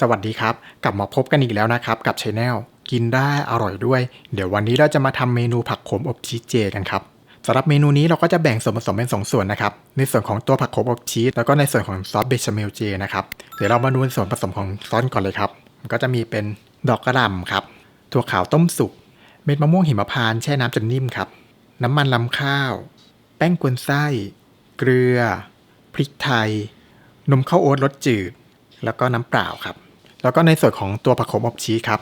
สวัสดีครับ กลับมาพบกันอีกแล้วนะครับ กับช anel กินได้อร่อยด้วย เดี๋ยววันนี้เราจะมาทำเมนูผักโขมอบชีสเจกันครับสำหรับเมนูนี้เราก็จะแบ่งส่วนผสมเป็นสองส่วนนะครับในส่วนของตัวผักโขมอบชีสแล้วก็ในส่วนของซอสเบชาเมลเจนะครับเดี๋ยวเรามาดูส่วนผสมของซอสก่อนเลยครับมันก็จะมีเป็นดอกกระหล่ำครับถั่วขาวต้มสุก เม็ดมะม่วงหิมพานต์แช่น้ำจนนิ่มครับ น้ำมันลำข้าว แป้งกวนไส้ เกลือ พริกไทย นมข้าวโอ๊ตรสจืดแล้วก็น้ำเปล่าครับ แล้วก็ในส่วนของตัวผักโขมอบชีสครับ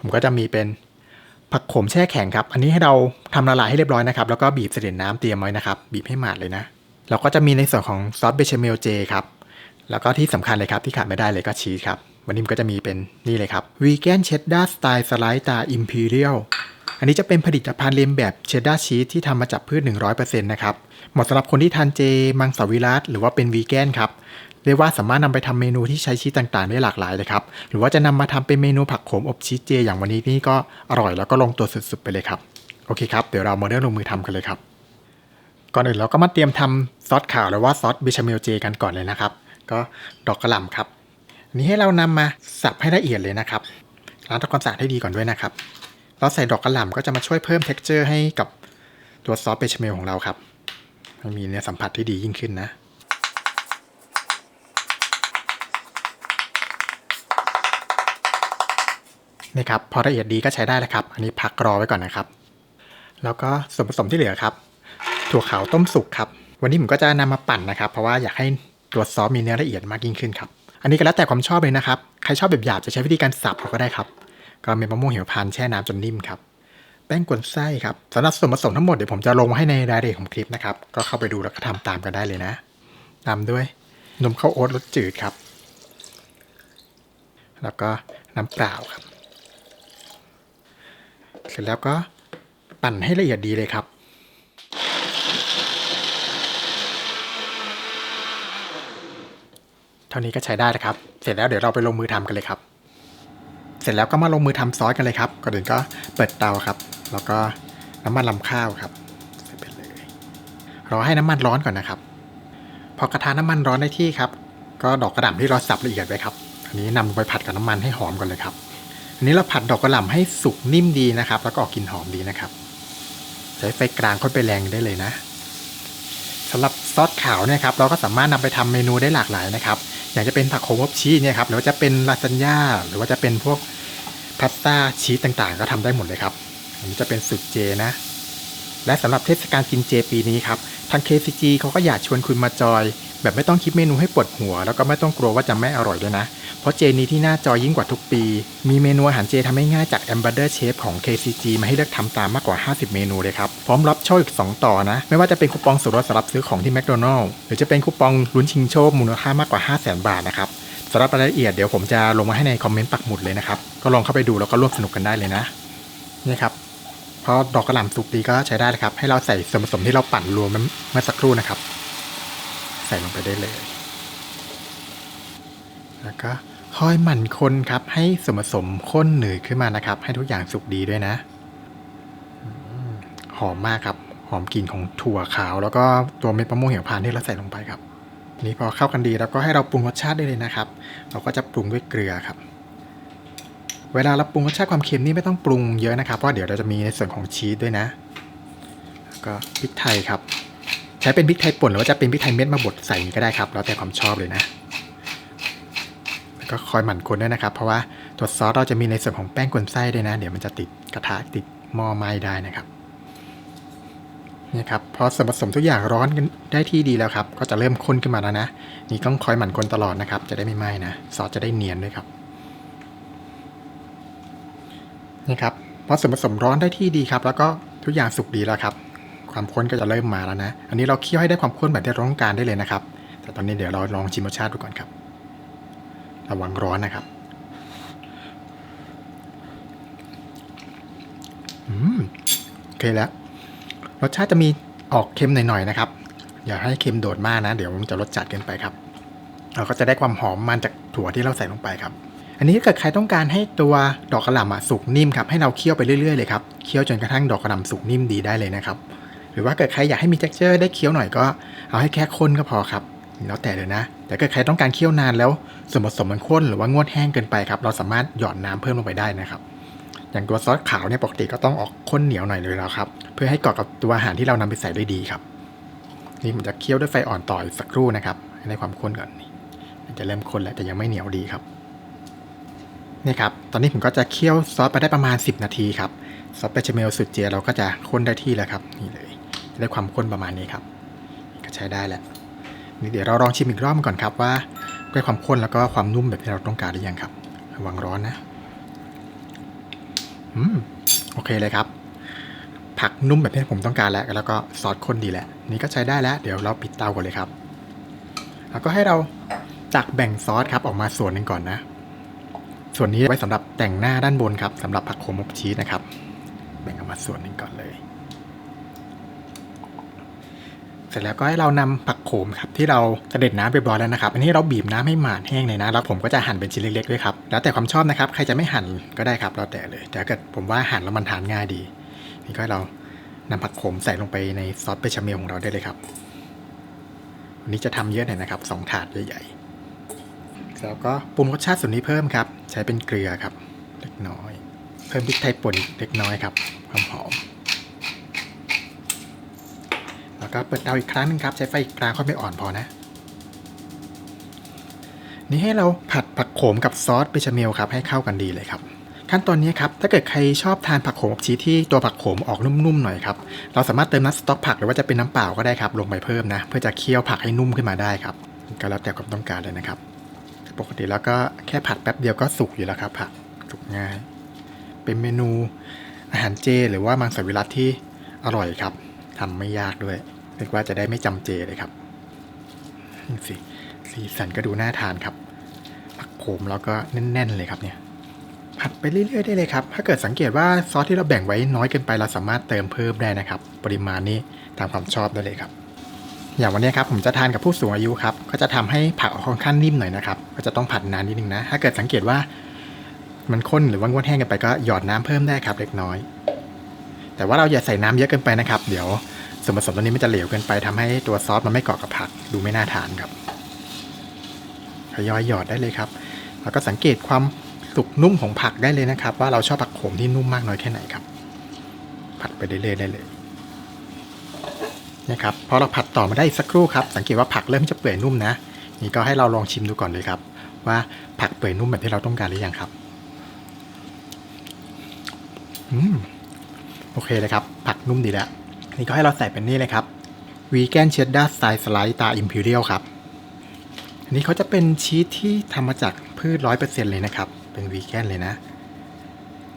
ผมก็จะมีเป็นผักโขมแช่แข็งครับ อันนี้ให้เราทำละลายให้เรียบร้อยนะครับ แล้วก็บีบเสด็จน้ำเตรียมไว้นะครับ บีบให้หมาดเลยนะแล้วก็จะมีในส่วนของซอสเบชเมลเจครับ แล้วก็ที่สำคัญเลยครับที่ขาดไม่ได้เลยก็ชีสครับ วันนี้มันก็จะมีเป็นนี่เลยครับวีแกนเชดดาร์สไตล์สไลด์ตาอิมพีเรียลอันนี้จะเป็นผลิตภัณฑ์เลียนแบบเชดดาร์ชีสที่ทำมาจากพืช 100%นะครับ เหมาะสำหรับคนที่ทานเจ มังสวิรัตหรือว่าเป็นวีแกนครับ เรียกว่าสามารถนำไปทำเมนูที่ใช้ชีสต่างๆ ได้หลากหลายเลยครับ หรือว่าจะนำมาทำเป็นเมนูผักโขมอบชีสเจ อย่างวันนี้นี่ก็อร่อยแล้วก็ลงตัวสุดๆไปเลยครับ โอเคครับ เดี๋ยวเรามาเริ่มลงมือทำกันเลยครับ ก่อนอื่นเราก็มาเตรียมทำซอสขาวหรือว่าซอสเบชาเมลเจกันก่อนเลยนะครับ ก็ดอกกระหล่ำครับอันนี้ให้เรานำมาสับให้ละเอียดเลยนะครับล้างทำความสะอาดให้ดีก่อนด้วยนะครับ เราใส่ดอกกระหล่ำก็จะมาช่วยเพิ่ม t e x t อร์ให้กับตัวซอสเบชเมลของเราครับให้มีเนื้อสัมผัสที่ดียิ่งขึ้นนะ นี่ครับพอละเอียดดีก็ใช้ได้แล้วครับ อันนี้พักรอไว้ก่อนนะครับ แล้วก็ส่วนผสมที่เหลือครับ ถั่วขาวต้มสุกครับ วันนี้ผมก็จะนำมาปั่นนะครับ เพราะว่าอยากให้ตัวซอสมีเนื้อละเอียดมากยิ่งขึ้นครับ อันนี้ก็แล้วแต่ความชอบเลยนะครับ ใครชอบแบบหยาบจะใช้วิธีการสับก็ได้ครับ ก็เม็ดมะม่วงเหิมพานแช่น้ำจนนิ่มครับ แป้งกวนไส้ครับสำหรับส่วนผสมทั้งหมดเดี๋ยวผมจะลงมาให้ในรายละเอียดของคลิปนะครับ ก็เข้าไปดูแล้วก็ทำตามกันได้เลยนะ ตามด้วยนมข้าวโอ๊ตรสจืดครับ แล้วก็น้ำเปล่าครับ เสร็จแล้วก็ปั่นให้ละเอียดดีเลยครับ เท่านี้ก็ใช้ได้แล้วครับ เสร็จแล้วเดี๋ยวเราไปลงมือทำกันเลยครับ เสร็จแล้วก็มาลงมือทำซอสกันเลยครับก่อนอื่นก็เปิดเตาครับ แล้วก็น้ำมันลำข้าวครับใส่ไปเลยรอให้น้ำมันร้อนก่อนนะครับ พอกระทะน้ำมันร้อนได้ที่ครับ ก็ดอกกระหล่ำที่เราสับละเอียดไว้ครับ อันนี้นำลงไปผัดกับน้ำมันให้หอมก่อนเลยครับ อันนี้เราผัดดอกกระหล่ำให้สุกนิ่มดีนะครับ แล้วก็ออกกลิ่นหอมดีนะครับ ใช้ไฟกลางค่อยไปแรงได้เลยนะสำหรับซอสขาวเนี่ยครับเราก็สามารถนำไปทำเมนูได้หลากหลายนะครับ อย่างจะเป็นผักโขมอบชีสเนี่ยครับหรือว่าจะเป็นลาซานญ่าหรือว่าจะเป็นพวกพาสต้าชีสต่างๆ ก็ทำได้หมดเลยครับอันนี้จะเป็นสูตรเจนะ และสำหรับเทศกาลกินเจปีนี้ครับทาง KCG เขาก็อยากชวนคุณมาจอย แบบไม่ต้องคิดเมนูให้ปวดหัว แล้วก็ไม่ต้องกลัวว่าจะไม่อร่อยด้วยนะ เพราะเจนี้ที่หน้าจอยิ่งกว่าทุกปี มีเมนูอาหารเจทำให้ง่ายจาก a m b a s s a d o r Chef ของ KCG มาให้เลือกทำตามมากกว่า 50 เมนูเลยครับ พร้อมรับโชคอีก 2 ต่อนะ ไม่ว่าจะเป็นคูปองส่วนลดสำหรับซื้อของที่แมคโดนัลล์หรือจะเป็นคูปองลุ้นชิงโชคมูลค่ามากกว่า 5 0 0 0 0 0 บาทนะครับสำหรับรายละเอียดเดี๋ยวผมจะลงมาให้ในคอมเมนต์ปักหมุดเลยนะครับก็ลองเข้าไปดูแล้วก็ร่วมสนุกกันได้เลยนะนี่ครับพอดอกกระหล่ำสุกดีก็ใช้ได้ครับ ให้เราใส่ส่วนผสมที่เราปั่นรวมเมื่อสักครู่นะครับ ใส่ลงไปได้เลย แล้วก็คอยหมั่นคนครับ ให้ส่วนผสมข้นหนืดขึ้นมานะครับ ให้ทุกอย่างสุกดีด้วยนะ หอมมากครับ หอมกลิ่นของถั่วขาว แล้วก็ตัวเม็ดมะม่วงเหี่ยวพานที่เราใส่ลงไปครับ นี่พอเข้ากันดีแล้วก็ให้เราปรุงรสชาติได้เลยนะครับ เราก็จะปรุงด้วยเกลือครับ เวลาเราปรุงรสชาติความเค็มนี่ไม่ต้องปรุงเยอะนะครับเพราะเดี๋ยวเราจะมีในส่วนของชีสด้วยนะแล้วก็พริกไทยครับ ช้เป็นพริกไทยป่นหรือว่าจะเป็นพริกไทยเม็ดมาบดใส่ก็ได้ครับ แล้วแต่ความชอบเลยนะ แล้วก็คอยหมั่นคนด้วยนะครับ เพราะว่าตัวซอสเราจะมีในส่วนของแป้งกวนไส้ด้วยนะ เดี๋ยวมันจะติดกระทะติดหม้อไหม้ได้นะครับนี่ครับพอส่วนผสมทุกอย่างร้อนกันได้ที่ดีแล้วครับ ก็จะเริ่มข้นขึ้นมาแล้วนะ นี่ต้องคอยหมั่นคนตลอดนะครับ จะได้ไม่ไหม้นะซอสจะได้เนียนด้วยครับนี่ครับพอส่วนผสมร้อนได้ที่ดีครับ แล้วก็ทุกอย่างสุกดีแล้วครับ ความข้นก็จะเริ่มมาแล้วนะ อันนี้เราเคี่ยวให้ได้ความข้นแบบที่เราต้องการได้เลยนะครับ แต่ตอนนี้เดี๋ยวเราลองชิมรสชาติดูก่อนครับ ระวังร้อนนะครับ อืมโอเคแล้ว รสชาติจะมีออกเค็มหน่อยๆนะครับ อย่าให้เค็มโดดมากนะ เดี๋ยวมันจะรสจัดเกินไปครับ เราก็จะได้ความหอมมันจากถั่วที่เราใส่ลงไปครับอันนี้ถ้าเกิดใครต้องการให้ตัวดอกกระหล่ำอะสุกนิ่มครับให้เราเคี่ยวไปเรื่อยๆเลยครับเคี่ยวจนกระทั่งดอกกระหล่ำสุกนิ่มดีได้เลยนะครับ หรือว่าเกิดใครอยากให้มี texture ได้เคี้ยวหน่อยก็ เอาให้แค่ข้นก็พอครับ แล้วแต่เลยนะ แต่เกิดใครต้องการเคี่ยวนานแล้วส่วนผสมมันข้นหรือว่างวดแห้งเกินไปครับ เราสามารถหยอดน้ำเพิ่มลงไปได้นะครับ อย่างตัวซอสขาวเนี่ยปกติก็ต้องออกข้นเหนียวหน่อยเลยแล้วครับ เพื่อให้เกาะกับตัวอาหารที่เรานำไปใส่ได้ดีครับ นี่ผมจะเคี่ยวด้วยไฟอ่อนต่ออีกสักครู่นะครับให้ได้ความข้นก่อนนี่จะเริ่มข้นแล้วแต่ยังไม่เหนียวดีครับนี่ครับ ตอนนี้ผมก็จะเคี่ยวซอสไปได้ประมาณ 10 นาทีครับ ซอสเบชเมลสุดเจียเราก็จะข้นได้ที่แล้วครับ นี่เลย จะได้ความข้นประมาณนี้ครับ ก็ใช้ได้แหล้วนี่เดี๋ยวเราลองชิมอีกรอบก่อนครับว่าได้ความข้นแล้วก็ความนุ่มแบบที่เราต้องการหรือยังครับระวังร้อนนะอืมโอเคเลยครับ ผักนุ่มแบบที่ผมต้องการแล้ว แล้วก็ซอสข้นดีแหล้วนี่ก็ใช้ได้แล้ว เดี๋ยวเราปิดเตาก่อนเลยครับ แล้วก็ให้เราตักแบ่งซอสครับออกมาส่วนหนึ่งก่อนนะ ส่วนนี้ไว้สำหรับแต่งหน้าด้านบนครับสำหรับผักโขมอบชีสนะครับ แบ่งออกมาส่วนหนึ่งก่อนเลย เส ร็จแล้วก็ให้เรานำผักโขมครับที่เราเด็จน้ำไปบร้อยแล้วนะครับอันนี้เราบีบน้ำให้หมาดแห้งเลยนะแล้วผมก็จะหั่นเป็นชิ้นเล็กๆด้วยครับแล้วแต่ความชอบนะครับใครจะไม่หั่นก็ได้ครับแล้วแต่เลยแต่ถ้าเกิดผมว่าหั่นแล้วมันทานง่ายดี นี่ก็เรานำผักโขมใส่ลงไปในซอสเบชาเมลของเราได้เลยครับวันนี้จะทำเยอะหน่อยนะครับสองถาดใหญ่ๆแล้วก็ปรุงรสชาติส่วนนี้เพิ่มครับใช้เป็นเกลือครับเล็กน้อย เพิ่มพริกไทยป่นเล็กน้อยครับความหอม แล้วก็เปิดเตาอีกครั้งหนึงครับ ใช้ไฟกลางค่อยไม่อ่อนพอนะ นี่ให้เราผัดผักโขมกับซอสเบชาเมลครับให้เข้ากันดีเลยครับ ขั้นตอนนี้ครับ ถ้าเกิดใครชอบทานผักโขมอบชีสที่ตัวผักโขมออกนุ่มๆหน่อยครับ เราสามารถเติมน้ำสต๊อกผักหรือว่าจะเป็นน้ำเปล่าก็ได้ครับ ลงไปเพิ่มนะ เพื่อจะเคี่ยวผักให้นุ่มขึ้นมาได้ครับ ก็แล้วแต่ความต้องการเลยนะครับ ปกติแล้วก็แค่ผัดแป๊บเดียวก็สุกอยู่แล้วครับผักสุกง่าย เป็นเมนูอาหารเจ หรือว่ามังสวิรัตที่อร่อยครับทำไม่ยากด้วย เรียกว่าจะได้ไม่จำเจเลยครับนี่สิสีสันก็ดูน่าทานครับผักโขมแล้วก็แน่น ๆ เลยครับเนี่ย ผัดไปเรื่อย ๆ ได้เลยครับ ถ้าเกิดสังเกตว่าซอสที่เราแบ่งไว้น้อยเกินไปเราสามารถเติมเพิ่มได้นะครับ ปริมาณนี้ตามความชอบได้เลยครับ อย่างวันนี้ครับผมจะทานกับผู้สูงอายุครับ ก็จะทำให้ผักออกค่อนข้างนิ่มหน่อยนะครับก็จะต้องผัดนานนิดนึงนะ ถ้าเกิดสังเกตว่ามันข้นหรือว่างวดแห้งกันไปก็หยอดน้ำเพิ่มได้ครับเล็กน้อย แต่ว่าเราอย่าใส่น้ำเยอะเกินไปนะครับ เดี๋ยว ส่วนผสมตัวนี้มันจะเหลวเกินไปทำให้ตัวซอสมันไม่เกาะกับผักดูไม่น่าทานครับทยอยหยอดได้เลยครับ แล้วก็สังเกตความสุกนุ่มของผักได้เลยนะครับ ว่าเราชอบผักโขมที่นุ่มมากน้อยแค่ไหนครับ ผัดไปเรื่อยๆได้เลยนะครับพอเราผัดต่อมาได้อีกสักครู่ครับ สังเกตว่าผักเริ่มจะเปื่อยนุ่มนะ นี่ก็ให้เราลองชิมดูก่อนเลยครับ ว่าผักเปื่อยนุ่มแบบที่เราต้องการหรือยังครับอืมโอเคเลยครับ ผักนุ่มดีแล้ว นี่ก็ให้เราใส่เป็นนี่เลยครับวีแกนเชดดาร์สไตล์สไลด์ตาอิมพีเรียลครับ อันนี้เขาจะเป็นชีสที่ทำมาจากพืชร้อยเปอร์เซ็นเลยนะครับ เป็นวีแกนเลยนะ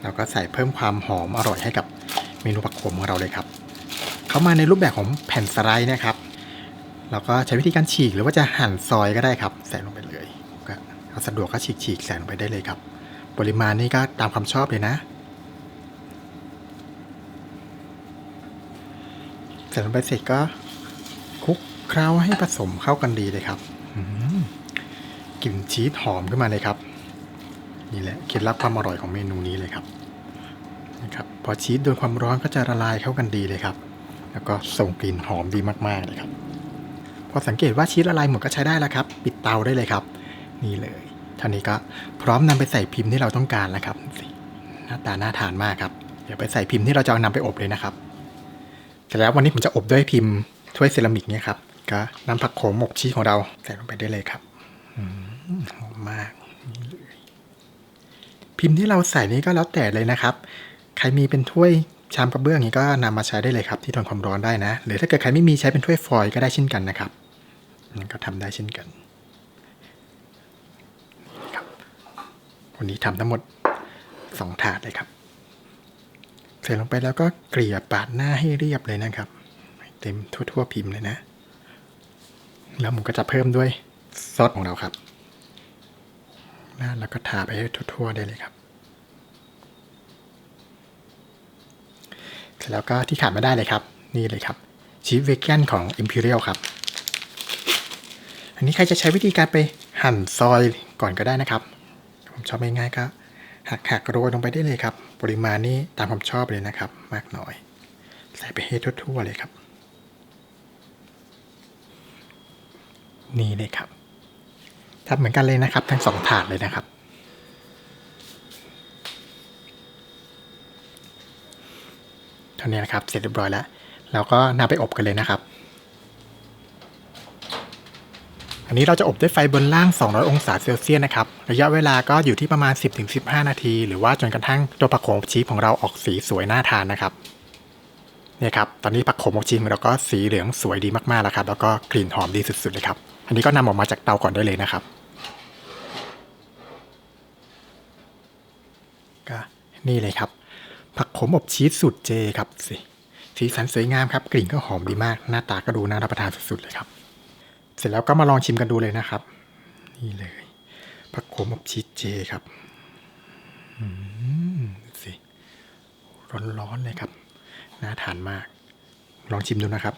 แล้วก็ใส่เพิ่มความหอมอร่อยให้กับเมนูผักโขมของเราเลยครับ เขามาในรูปแบบของแผ่นสไลด์นะครับ เราก็ใช้วิธีการฉีกหรือว่าจะหั่นซอยก็ได้ครับ ใส่ลงไปเลยก็เอาสะดวกก็ฉีกฉีกๆใส่ลงไปได้เลยครับ ปริมาณนี้ก็ตามความชอบเลยนะ ใส่ลงไปเสร็จก็คลุกเคล้าให้ผสมเข้ากันดีเลยครับอืมกลิ่นชีสหอมขึ้นมาเลยครับ นี่แหละเคล็ดลับความอร่อยของเมนูนี้เลยครับนะครับพอชีสโดนความร้อนก็จะละลายเข้ากันดีเลยครับ แล้วก็ส่งกลิ่นหอมดีมากๆเลยครับพอสังเกตว่าชีสละลายหมดก็ใช้ได้แล้วครับ ปิดเตาได้เลยครับ นี่เลยเท่านี้ก็พร้อมนำไปใส่พิมพ์ที่เราต้องการแล้วครับสิหน้าตาน่าทานมากครับเดี๋ยวไปใส่พิมพ์ที่เราจะเอานำไปอบเลยนะครับ เสร็จแล้ววันนี้ผมจะอบด้วยพิมพ์ถ้วยเซรามิกเนี่ยครับก็น้ำผักโขมหมกชีสของเราใส่ลงไปได้เลยครับหอมมาก พิมพ์ที่เราใส่นี้ก็แล้วแต่เลยนะครับ ใครมีเป็นถ้วยชามกระเบื้องนี้ก็นำมาใช้ได้เลยครับ ที่ทนความร้อนได้นะ หรือถ้าเกิดใครไม่มีใช้เป็นถ้วยฟอยล์ก็ได้เช่นกันนะครับนั่นก็ทำได้เช่นกันครับวันนี้ทำทั้งหมดสองถาดเลยครับ ส่ลงไปแล้วก็เกลี่ยปาดหน้าให้เรียบเลยนะครับ เต็มทั่วๆพิมพ์เลยนะ แล้วผมก็จะเพิ่มด้วยซอสของเราครับแล้วก็ทาไปให้ทั่วๆได้เลยครับเสร็จแล้วก็ที่ขาดไม่ได้เลยครับ นี่เลยครับชีสเวกนของ Imperial ครับ อันนี้ใครจะใช้วิธีการไปหั่นซอยก่อนก็ได้นะครับ ผมชอบง่ายๆก็ หักหักๆโรยลงไปได้เลยครับ ปริมาณนี้ตามความชอบเลยนะครับ มากน้อย ใส่ไปให้ทั่วๆเลยครับ นี่เลยครับทำเหมือนกันเลยนะครับ ทั้งสองถาดเลยนะครับ เท่านี้นะครับ เสร็จเรียบร้อยแล้ว เราก็นำไปอบกันเลยนะครับ อันนี้เราจะอบด้วยไฟบนล่าง 200 องศาเซลเซียสนะครับ ระยะเวลาก็อยู่ที่ประมาณ 10-15 นาที หรือว่าจนกระทั่งตัวผักโขมอบชีสของเราออกสีสวยน่าทานนะครับเนี่ยครับ ตอนนี้ผักโขมอบชีสของเราก็สีเหลืองสวยดีมากๆแล้วครับ แล้วก็กลิ่นหอมดีสุดๆเลยครับ อันนี้ก็นำออกมาจากเตาก่อนได้เลยนะครับก็นี่เลยครับ ผักโขมอบชีสสูตรเจครับสิสีสันสวยงามครับ กลิ่นก็หอมดีมาก หน้าตาก็ดูน่ารับประทานสุดๆเลยครับ เสร็จแล้วก็มาลองชิมกันดูเลยนะครับ นี่เลยผักโขมอบชีสเจครับสิร้อนๆเลยครับ น่าทานมาก ลองชิมดูนะครับ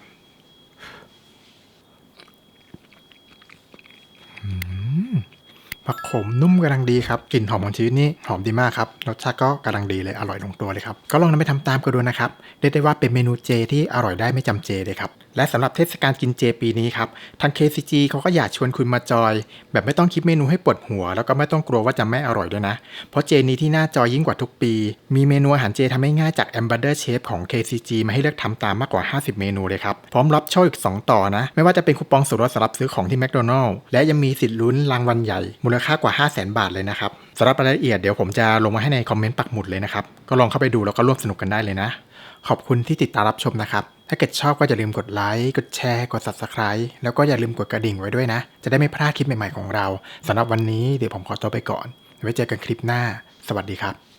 ผักขมนุ่มกำลังดีครับกลิ่นหอมของชีสนี่หอมดีมากครับรสชาติก็กำลังดีเลยอร่อยลงตัวเลยครับก็ลองนำไปทำตามกันดูนะครับเรียกได้ว่าเป็นเมนูเจที่อร่อยได้ไม่จำเจเลยครับและสำหรับเทศกาลกินเจปีนี้ครับทาง KCG เขาก็อยากชวนคุณมาจอย แบบไม่ต้องคิดเมนูให้ปวดหัว แล้วก็ไม่ต้องกลัวว่าจะไม่อร่อยด้วยนะ เพราะเจนี้ที่หน้าจอยยิ่งกว่าทุกปี มีเมนูอาหารเจทำง่ายจาก a m b a s s a d o r Chef ของ KCG มาให้เลือกทำตามมากกว่า 50 เมนูเลยครับพร้อมรับโชคอีก 2 ต่อนะ ไม่ว่าจะเป็นคูปองส่วนลดสำหรับซื้อของที่แมคโดนัลล์และยังมีสิทธิ์ลุ้นรางวัลใหญ่มูลค่ากว่า 5 0 0 0 0นบาทเลยนะครับสำหรับรายละเอียดเดี๋ยวผมจะลงมาให้ในคอมเมนต์ปักหมุดเลยนะครับ ก็ลองเข้าไปดูแล้วก็ร่วมสนุกกันได้เลยนะ ขอบคุณที่ติดตามรับชมนะครับ ถ้าเกิดชอบก็อย่าลืมกดไลค์ กดแชร์ กด subscribe แล้วก็อย่าลืมกดกระดิ่งไว้ด้วยนะ จะได้ไม่พลาดคลิปใหม่ๆของเราสำหรับวันนี้เดี๋ยวผมขอตัวไปก่อน ไว้เจอกันคลิปหน้า สวัสดีครับ